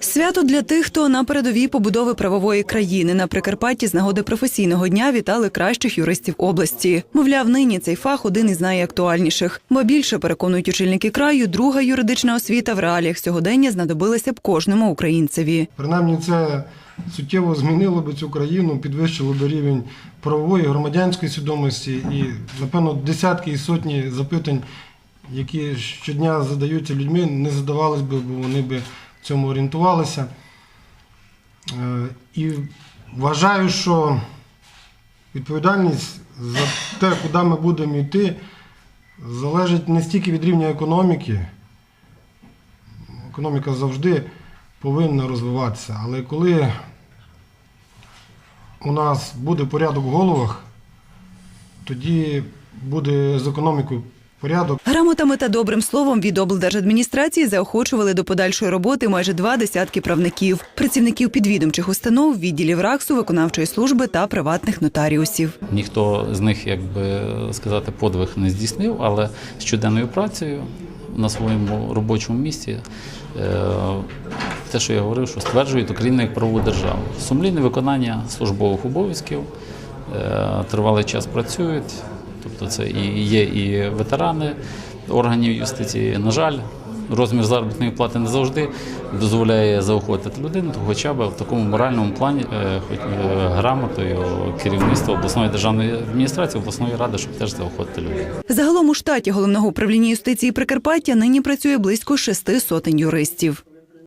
Свято для тих, хто на передовій побудови правової країни на Прикарпатті з нагоди професійного дня вітали кращих юристів області. Мовляв, нині цей фах один із найактуальніших. Бо більше переконують очільники краю, друга юридична освіта в реаліях сьогодення знадобилася б кожному українцеві. Принаймні це суттєво змінило би цю країну, підвищило би рівень правової громадянської свідомості і, напевно, десятки і сотні запитань, які щодня задаються людьми, не задавались би, бо вони би цьому орієнтувалися. Е, І вважаю, що відповідальність за те, куди ми будемо йти, залежить не стільки від рівня економіки. Економіка завжди повинна розвиватися. Але коли у нас буде порядок в головах, тоді буде з економікою порядок. Грамотами та добрим словом від облдержадміністрації заохочували до подальшої роботи майже два десятки правників, працівників підвідомчих установ, відділів РАКСу, виконавчої служби та приватних нотаріусів. Ніхто з них, як би сказати, подвиг не здійснив, але щоденною працею на своєму робочому місці. е, Те, що я говорив, що стверджують Україну як правову державу. Сумлінне виконання службових обов'язків, е, тривалий час працюють. Тобто це і є і ветерани органів юстиції. На жаль, розмір заробітної плати не завжди дозволяє заохотити людину, то хоча б в такому моральному плані, е, е, грамотою керівництва обласної державної адміністрації, обласної ради, щоб теж заохотити людей. Загалом у штаті головного управління юстиції Прикарпаття нині працює близько шести сотень юристів.